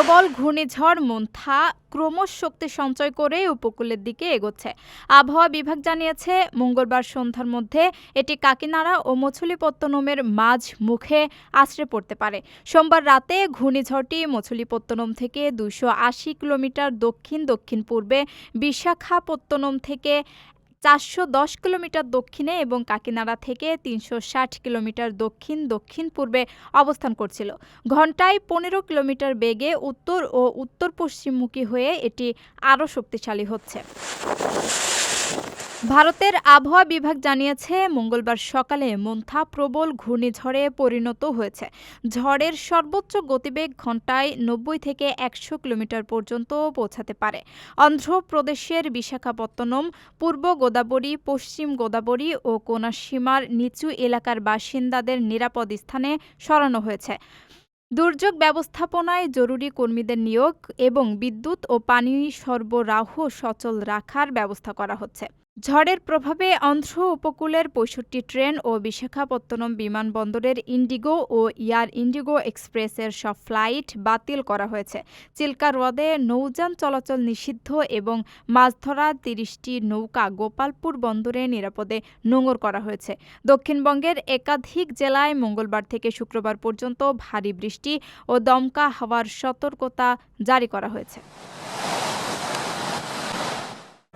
প্রবল ঘূর্ণিঝড় মন্থা ক্রমশ শক্তি সঞ্চয় করে উপকূলের দিকে এগোচ্ছে। আবহাওয়া বিভাগ জানিয়েছে, মঙ্গলবার সন্ধ্যার মধ্যে এটি কাকিনাড়া ও মছলিপত্তনমের মাঝ মুখে আছড়ে পড়তে পারে। সোমবার রাতে ঘূর্ণিঝড়টি মছলিপত্তনম থেকে দুশো আশি কিলোমিটার দক্ষিণ দক্ষিণ পূর্বে বিশাখাপত্তনম থেকে চারশো দশ কিলোমিটার দক্ষিণে এবং কাকিনাড়া থেকে তিনশো ষাট কিলোমিটার দক্ষিণ দক্ষিণ পূর্বে অবস্থান করছিল। ঘন্টায় পনেরো কিলোমিটার বেগে উত্তর ও উত্তর পশ্চিমমুখী হয়ে এটি আরও শক্তিশালী হচ্ছে। ভারতের আবহাওয়া বিভাগ জানিয়েছে, মঙ্গলবার সকালে মন্থা প্রবল ঘূর্ণিঝড়ে পরিণত হয়েছে। ঝড়ের সর্বোচ্চ গতিবেগ ঘন্টায় নব্বই থেকে একশো কিলোমিটার পর্যন্ত পৌঁছাতে পারে। অন্ধ্রপ্রদেশের বিশাখাপত্তনম, পূর্ব গোদাবরী, পশ্চিম গোদাবরী ও কোনাসীমার নিচু এলাকার বাসিন্দাদের নিরাপদ স্থানে সরানো হয়েছে। দুর্যোগ ব্যবস্থাপনায় জরুরি কর্মীদের নিয়োগ এবং বিদ্যুৎ ও পানি সরবরাহ সচল রাখার ব্যবস্থা করা হচ্ছে। ঝড়ের প্রভাবে অন্ধ্র উপকূলের পঁয়ষট্টি ট্রেন ও বিশাখাপত্তনম বিমানবন্দরের ইন্ডিগো ও এয়ার ইন্ডিগো এক্সপ্রেসের সব ফ্লাইট বাতিল করা হয়েছে। চিল্কা হ্রদে নৌযান চলাচল নিষিদ্ধ এবং মাছ ধরা তিরিশটি নৌকা গোপালপুর বন্দরে নিরাপদে নোঙর করা হয়েছে। দক্ষিণবঙ্গের একাধিক জেলায় মঙ্গলবার থেকে শুক্রবার পর্যন্ত ভারী বৃষ্টি ও দমকা হাওয়ার সতর্কতা জারি করা হয়েছে।